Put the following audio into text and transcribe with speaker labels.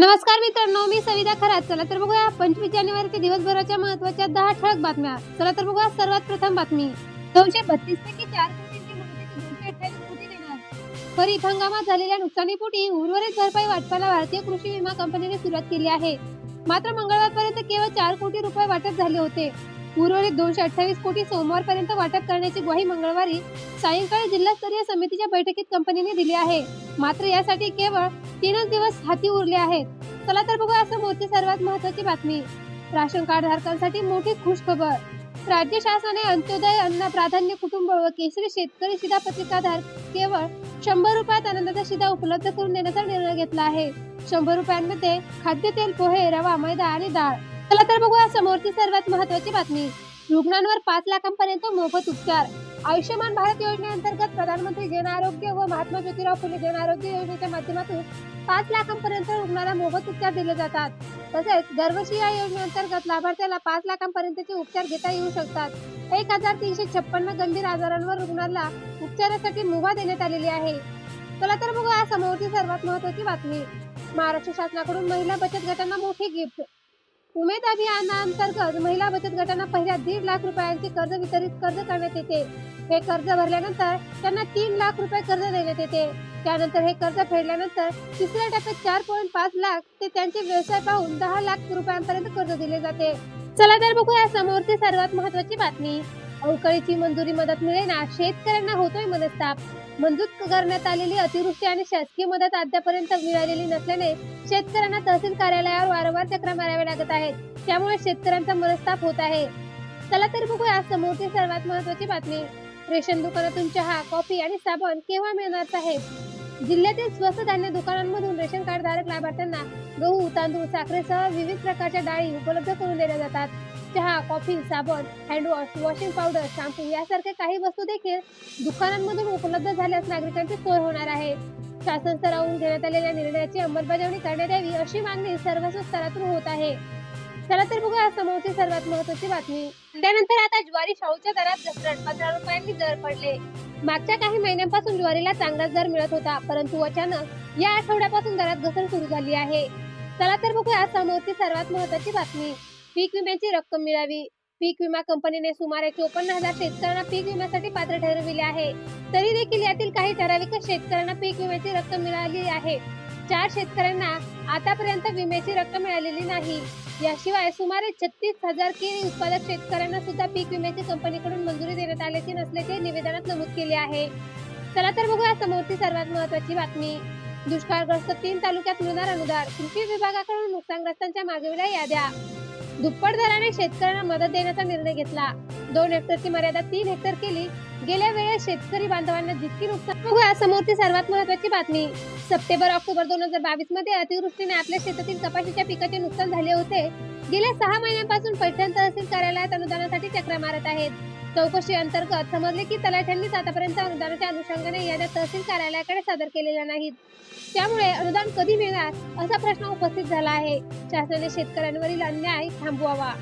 Speaker 1: नमस्कार मित्रांनो मी सविता खरात. चला तर बघूया पंचवीस जानेवारी ते दिवसभराच्या महत्त्वाच्या दहा ठळक बातम्या. चला तर बघूया सर्वात प्रथम बातमी. दोनशे बत्तीस पैकी चार कोटींची दोनशे अठ्ठावीस कोटी देणार. खरीप हंगामात झालेल्या नुकसानीपोटी उर्वरित भरपाई वाटपाला भारतीय कृषी विमा कंपनीने सुरुवात केली आहे. मात्र मंगळवारपर्यंत केवळ चार कोटी रुपये वाटप झाले होते. उर्वरित दोनशे अठ्ठावीस कोटी सोमवारपर्यंत वाटप करण्याची ग्वाही मंगळवारी सायंकाळी जिल्हास्तरीय समितीच्या बैठकीत कंपनीने दिली आहे. मात्र यासाठी केवळ तीनच दिवस हाती उरले आहेत. चला तर बघू असं मोठी सर्वात महत्वाची बातमी. राशन कार्ड धारकांसाठी मोठी खुश खबर राज्य शासनाने अंत्योदय अन्न प्राधान्य कुटुंब व केसरी शेतकरी शिधापत्रिकाधार केवळ शंभर रुपयात आनंदाचा शिधा उपलब्ध करून देण्याचा निर्णय घेतला आहे. शंभर रुपयांमध्ये खाद्यतेल पोहे रवा मैदा आणि डाळ. चला तर बघूया समोरची सर्वात महत्वाची बातमी. रुग्णांवर पाच लाखांपर्यंत मोफत उपचार. आयुष्यमान भारत योजनेअंतर्गत प्रधानमंत्री जन आरोग्य व महात्मा ज्योतिराव फुले जन आरोग्य योजनेच्या माध्यमातून पाच लाखांपर्यंत रुग्णाला मोफत उपचार दिले जातात. तसेच दरवर्षी या योजनेअंतर्गत लाभार्थ्याला पाच लाखांपर्यंतचे उपचार घेता येऊ शकतात. एक हजार तीनशे छप्पन्न गंभीर आजारांवर रुग्णाला उपचारासाठी मुभा देण्यात आलेली आहे. चला तर बघूया समोरची सर्वात महत्वाची बातमी. महाराष्ट्र शासनाकडून महिला बचत गटांना मोठी गिफ्ट उमेद अभियानांतर्गत महिला बचत गटांना पहिल्या दीड लाख रुपयांचे कर्ज वितरित कर्ज करण्यात येते. हे कर्ज भरल्यानंतर त्यांना तीन लाख रुपये कर्ज देण्यात येते. त्यानंतर हे कर्ज फेडल्यानंतर तिसऱ्या टप्प्यात चार पॉईंट पाच लाख ते त्यांचे व्यवसाय पाहून दहा लाख रुपयांपर्यंत कर्ज दिले जाते. चला तर बघूया समोरची सर्वात महत्वाची बातमी. अवकाळीची मंजुरी मदत मिळेना शेतकऱ्यांना होतोय मनस्ताप. मंजूर करण्यात आलेली अतिवृष्टी आणि शासकीय मदत अद्यापर्यंत मिळालेली नसल्याने शेतकऱ्यांना तहसील कार्यालयावर वारंवार चक्र माराव्या लागत आहेत. त्यामुळे शेतकऱ्यांचा मनस्ताप होत आहे. चला तर बघूया समोरची सर्वात महत्वाची बातमी. रेशन दुकानातून चहा कॉफी आणि साबण केव्हा मिळणार साहेब जिल्ह्यातील स्वस्त धान्य दुकानांमधून रेशन कार्ड धारक लाभार्थ्यांना गहू तांदूळ साखरेसह विविध प्रकारच्या डाळी उपलब्ध करून दिल्या जातात. चहा कॉफी साबण हँडवॉश वॉशिंग पावडर शॅम्पू यासारख्या काही वस्तू देखील दुकानांमधून उपलब्ध झाल्यास नागरिकांची सोय होणार आहे. शासन स्तरावरून घेण्यात आलेल्या निर्णयाची अंमलबजावणी करण्यात यावी अशी मागणी सर्वस्व स्तरातून होत आहे. चला तर बघूया समोरची सर्वात महत्वाची बातमी. त्यानंतर आता ज्वारी शाहूच्या दरात घसरण. पंधरा रुपयांनी दर पडले. मागच्या काही महिन्यांपासून ज्वारीला चांगलाच दर मिळत होता परंतु अचानक या आठवड्यापासून दरात घसरण सुरू झाली आहे. चला तर बघूया समोरची सर्वात महत्वाची बातमी. पीक विम्याची रक्कम मिळावी. पीक विमा कंपनीने सुमारे चोपन्न हजार शेतकऱ्यांना पीक विम्यासाठी पात्र ठरविले आहे. तरी देखील यातील काही ठराविक शेतकऱ्यांना पीक विम्याची रक्कम मिळाली आहे. चार शेतकऱ्यांना आतापर्यंत विम्याची रक्कम मिळालेली नाही. याशिवाय सुमारे छत्तीस हजार केळी उत्पादक शेतकऱ्यांना सुद्धा पीक विम्याची कंपनीकडून मंजुरी देण्यात आल्याची नसल्याचे निवेदनात नमूद केले आहे. चला तर बघूया समोरची सर्वात महत्वाची बातमी. दुष्काळग्रस्त तीन तालुक्यात मिळणार अनुदान. कृषी विभागाकडून नुकसानग्रस्तांच्या मागविल्या याद्या. दुप्पट दराने शेतकऱ्यांना मदत देण्याचा निर्णय घेतला. दोन हेक्टरची मर्यादा तीन हेक्टर केली गेल्या वेळेस शेतकरी बांधवांना जितकी नुकसान बघूया समोरची सर्वात महत्वाची बातमी. सप्टेंबर ऑक्टोबर दोन हजार बावीसमध्ये अतिवृष्टीने आपल्या शेतातील कपाशीच्या पिकाचे नुकसान झाले होते. गेल्या सहा महिन्यांपासून पैठण तहसील कार्यालयात अनुदानासाठी चक्र मारत आहेत. चौकशी अंतर्गत समजले की तलाठ्यांनीच आतापर्यंत अनुदानाच्या अनुषंगाने याद्या तहसील कार्यालयाकडे सादर केलेल्या नाहीत त्यामुळे अनुदान कधी मिळणार असा प्रश्न उपस्थित झाला आहे. शासनाने शेतकऱ्यांवरील अन्याय थांबवावा.